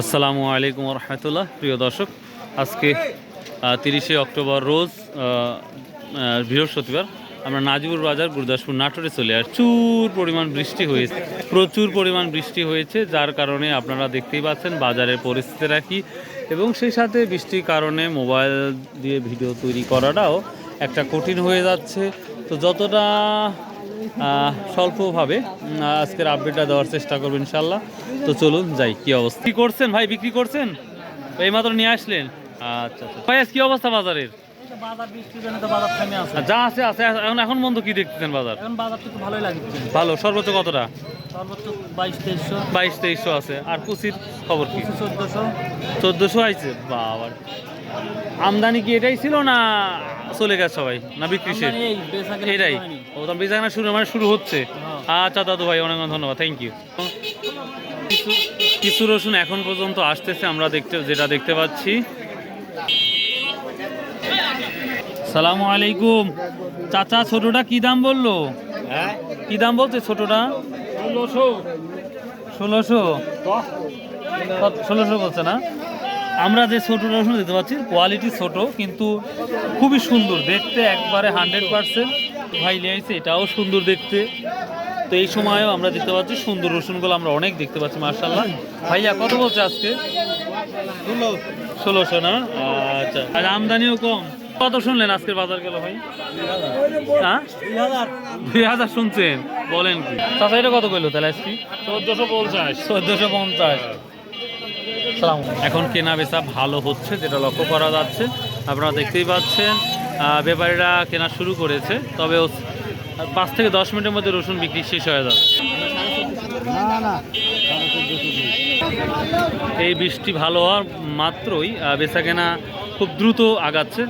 আসসালামু আলাইকুম রহমতুল্লাহ প্রিয় দর্শক, আজকে তিরিশে অক্টোবর রোজ বৃহস্পতিবার আমরা নাজিবুর বাজার গুরদাসপুর নাটোরে চলে আসছি। প্রচুর পরিমাণ বৃষ্টি হয়েছে, প্রচুর পরিমাণ বৃষ্টি হয়েছে, যার কারণে আপনারা দেখতেই পাচ্ছেন বাজারের পরিস্থিতি রাখি এবং সেই সাথে বৃষ্টির কারণে মোবাইল দিয়ে ভিডিও তৈরি করাটাও একটা কঠিন হয়ে যাচ্ছে। তো যতটা স্বল্পভাবে আজকের আপডেটটা দেওয়ার চেষ্টা করব ইনশাল্লাহ তো চলুন যাই কি অবস্থা? কি করছেন ভাই বিক্রি করছেন? এই মাত্র নিয়ে আসলেন। আচ্ছা আচ্ছা। ভাই কি অবস্থা বাজারের? বাজার বৃষ্টির জন্য তো বাজার থেমে আছে। যা আছে আছে এখন এখন বন্ধু কি দেখতেছেন বাজার? এখন বাজারটা তো ভালোই লাগছে। ভালো সর্বোচ্চ কতটা? সর্বোচ্চ বাইশ তেইশশো। বাইশ তেইশশো আছে। আর কুচির খবর কি? পঁচিশ চোদ্দশো। আইছে? বাবার। আমদানি কি এটাই ছিল না চলে গেছে সবাই? না বিক্রি শেষ? এটাই। হয়নি। ও তো বেচাকেনা শুরু মানে শুরু হচ্ছে। হ্যাঁ। আচ্ছা দাদু ভাই অনেক অনেক ধন্যবাদ। থ্যাংক ইউ কিছু রসুন এখন পর্যন্ত আসতেছে আমরা দেখতে যেটা দেখতে পাচ্ছি। সালামু আলাইকুম। চাচা ছোটটা কি দাম বলল? কি দাম বলছে ছোটটা? ষোলোশো। ষোলোশো? বলছে না? আমরা যে ছোট রসুন দেখতে পাচ্ছি কোয়ালিটি ছোট কিন্তু খুবই সুন্দর। দেখতে একবারে হান্ড্রেড পার্সেন্ট ভাই লিয়াইছে এটাও সুন্দর দেখতে। তো এই সময়ও আমরা দেখতে পাচ্ছি সুন্দর রসুনগুলো আমরা অনেক দেখতে পাচ্ছি মার্শাল্লাহ ভাইয়া কত বলছে আজকে? ষোলোশো না? আচ্ছা। আর আমদানিও কম। কত শুনলেন আজকের বাজার গেল ভাই? হ্যাঁ? দুই হাজার শুনছেন বলেন কি? চাচা এটা কত করল তাহলে আজকে? চোদ্দশো পঞ্চাশ। চোদ্দোশো পঞ্চাশ। এখন কেনা বেচা ভালো হচ্ছে যেটা লক্ষ্য করা যাচ্ছে। আপনারা দেখতেই পাচ্ছেন ব্যাপারীরা কেনা শুরু করেছে তবে পাঁচ থেকে দশ মিনিটের মধ্যে রসুন বিক্রি শেষ হয়ে যাবে। এই বৃষ্টি ভালো হওয়ার মাত্রই বেচা কেনা খুব দ্রুত আগাচ্ছে।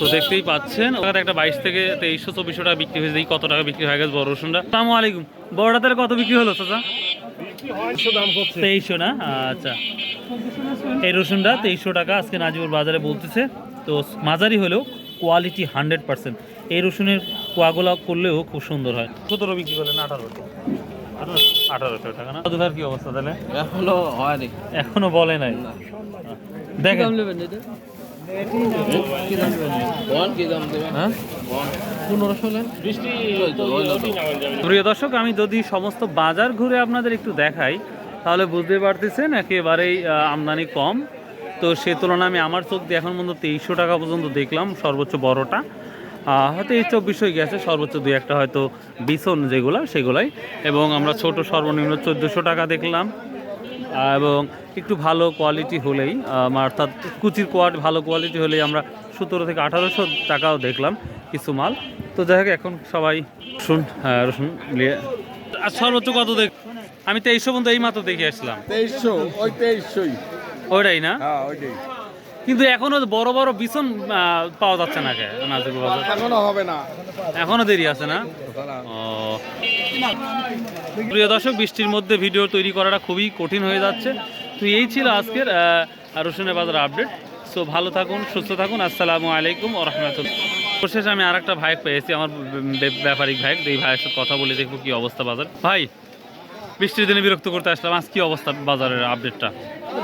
তো দেখতেই পাচ্ছেন, ওখানে একটা বাইশ থেকে তেইশশো, চব্বিশশো টাকা বিক্রি হয়েছে। কত টাকা বিক্রি হয়ে গেছে বড় রসুনটা। আসসালামু আলাইকুম। বড়টা তাহলে কত বিক্রি হলো, চাচা? তেইশশো না? আচ্ছা। এই রসুনটা তেইশশো টাকা আজকে নাজিবুর বাজারে বলতেছে। তো মাঝারি হলেও কোয়ালিটি হান্ড্রেড পার্সেন্ট এই রসুনের কোয়াগুলা করলেও খুব সুন্দর হয়। সতেরো বিক্রি করলেন আঠারোশো। আঠারোশো টাকা না? দুধার কি অবস্থা তাহলে? এখনও হয়নি এখনও বলে নাই। দেখেন। হ্যাঁ? প্রিয় দর্শক, আমি যদি সমস্ত বাজার ঘুরে আপনাদের একটু দেখাই, তাহলে বুঝতে পারতেছেন একেবারেই আমদানি কম। তো সে তুলনায় আমি আমার চোখ দিয়ে এখন পর্যন্ত তেইশশো টাকা পর্যন্ত দেখলাম, সর্বোচ্চ বড়টা। হয়তো এই চব্বিশশোই গেছে, সর্বোচ্চ দুই একটা হয়তো বিছন যেগুলো, সেগুলাই। এবং আমরা ছোট সর্বনিম্ন চোদ্দোশো টাকা দেখলাম। এবং একটু ভালো কোয়ালিটি হলেই অর্থাৎ কুচির কোয়ালিটি ভালো কোয়ালিটি হলেই আমরা সতেরো থেকে আঠারোশো টাকাও দেখলাম কিছু মাল। তো যাই হোক এখন সবাই রসুন হ্যাঁ রসুন নিয়ে আর সর্বোচ্চ কত দেখ আমি তেইশশো পর্যন্ত এই মাত্র দেখে আসলাম। তেইশশো ওই তেইশশোই। ওইটাই না? হ্যাঁ ওইটাই। কিন্তু এখনও বড় বড় বিছন পাওয়া যাচ্ছে না কে? এখনও হবে না। এখনও দেরি আছে না। ও প্রিয় দর্শক, বৃষ্টির মধ্যে ভিডিও তৈরি করাটা খুবই কঠিন হয়ে যাচ্ছে। তো এই ছিল আজকের রসুনের বাজার আপডেট। সো ভালো থাকুন, সুস্থ থাকুন, আসসালামু আলাইকুম রহমতুল্লাহ। অবশেষে আমি আর একটা ভাই পেয়েছি আমার ব্যাপারিক ভাইক এই ভাইয়ের সাথে কথা বলে দেখব কি অবস্থা বাজার। ভাই, বৃষ্টির দিনে বিরক্ত করতে আসলাম, আজ কি অবস্থা বাজারের আপডেটটা?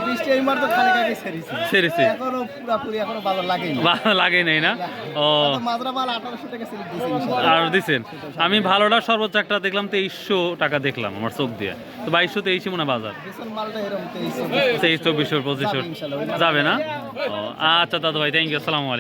বৃষ্টি এই মাত্র খানিক আগে সেরেছে সেরেছে এখনও পুরাপুরি এখনও বাজার লাগেনি। লাগে নাই না? ও। মাজরা মাল আঠারোশো টাকা সেরে দিয়েছে আর দিছেন। আমি ভালোটা সর্বোচ্চ একটা দেখলাম তেইশশো টাকা দেখলাম আমার চোখ দিয়ে। তো বাইশশো তেইশে মনে বাজার। মালটা এরকম তেইশ চব্বিশশো পঁচিশশো যাবে না? আচ্ছা দাদু ভাই থ্যাংক ইউ আসসালামু আলাইকুম।